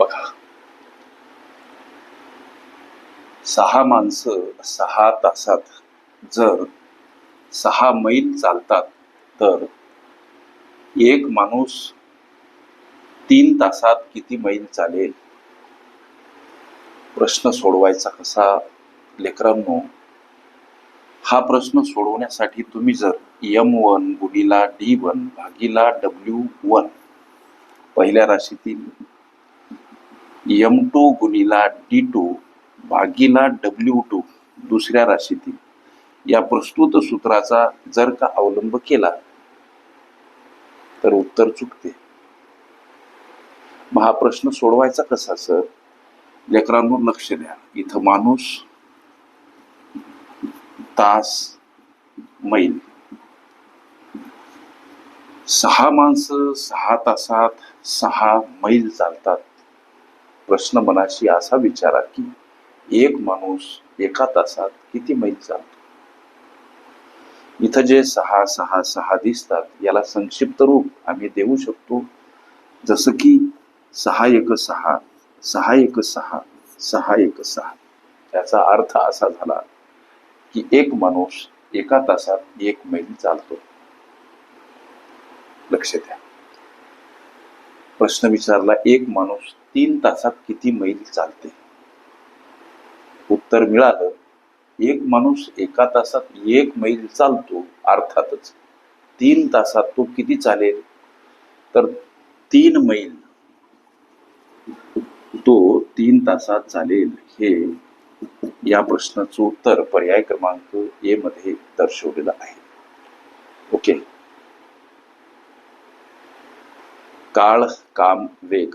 बघा. सहा माणसं सहा तासात जर सहा मैल चालतात तर एक माणूस तीन तासात किती मैल चालेल? प्रश्न सोडवायचा कसा? लेकरांनो हा प्रश्न सोडवण्यासाठी तुम्ही जर एम वन गुणीला डी वन भागीला डब्ल्यू वन पहिल्या राशीतील एम टू गुणिला डी टू भागीला डब्ल्यू टू दुसऱ्या राशीतील. या प्रस्तुत सूत्राचा जर का अवलंब केला तर उत्तर चुकते. मग हा प्रश्न सोडवायचा कसा सर? लेकरांवर लक्ष द्या. इथं माणूस तास मैल. सहा माणसं सहा तासात सहा मैल चालतात. प्रश्न मनाशी असा विचारा की एक माणूस एका तासात किती मैल चालतो इथं जे सहा सहा सहा दिसतात याला संक्षिप्त रूप आम्ही देऊ शकतो. जसं की सहा एक सहा सहा एक सहा सहा एक सहा. याचा अर्थ असा झाला की एक माणूस एका तासात एक मैल चालतो. लक्ष द्या. प्रश्न विचारला एक माणूस तीन तासात किती मैल चालते? उत्तर मिळालं एक माणूस एका तासात एक मैल चालतो अर्थातच तीन तासात तो किती चालेल? तर तीन मैल. तो तीन तासात चालेल हे या प्रश्नाचं उत्तर पर्याय क्रमांक ए मध्ये दर्शवलेलं आहे. ओके. काळ काम वेग.